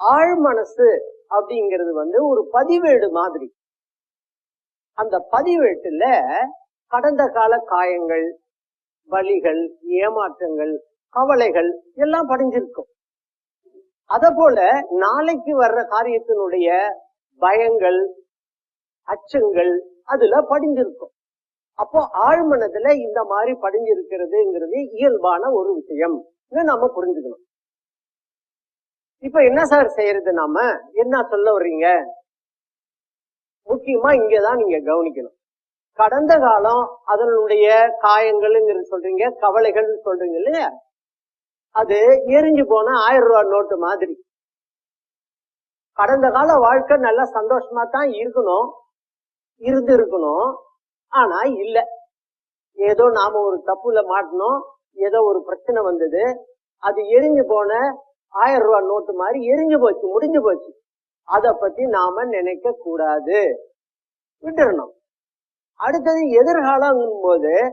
ஆழ் மனசு அப்படிங்கிறது வந்து ஒரு பதிவேடு மாதிரி. அந்த பதிவேட்டுல கடந்த கால காயங்கள் வலிகள் ஏமாற்றங்கள் கவலைகள் எல்லாம் படிஞ்சிருக்கும். அத போல நாளைக்கு வர்ற காரியத்தினுடைய பயங்கள் அச்சங்கள் அதுல படிஞ்சிருக்கும். அப்போ ஆழ்மனதுல இந்த மாதிரி படிஞ்சிருக்கிறதுங்கிறது இயல்பான ஒரு விஷயம். நம்ம புரிஞ்சுக்கணும். இப்ப என்ன சார் செய்யறது நாம? என்ன சொல்ல வர்றீங்க? முக்கியமா இங்கதான் நீங்க கவனிக்கணும். கடந்த காலம் அதனுடைய காயங்கள்ங்கிறது சொல்றீங்க கவலைகள் சொல்றீங்க இல்லையா? அது எரிஞ்சு போன ஆயிரம் ரூபாய் நோட்டு மாதிரி. கடந்த கால வாழ்க்கை நல்லா சந்தோஷமா தான் இருக்கணும் இருந்து இருக்கணும் ஆனா இல்ல. ஏதோ நாம ஒரு தப்புல மாட்டணும் ஏதோ ஒரு பிரச்சனை வந்தது அது எரிஞ்சு போன ஆயிரம் ரூபாய் நோட்டு மாதிரி எரிஞ்சு போச்சு முடிஞ்சு போச்சு. அதை பத்தி நாம நினைக்க கூடாது. விட்டுறணும். அடுத்தது எதிர்காலம் போது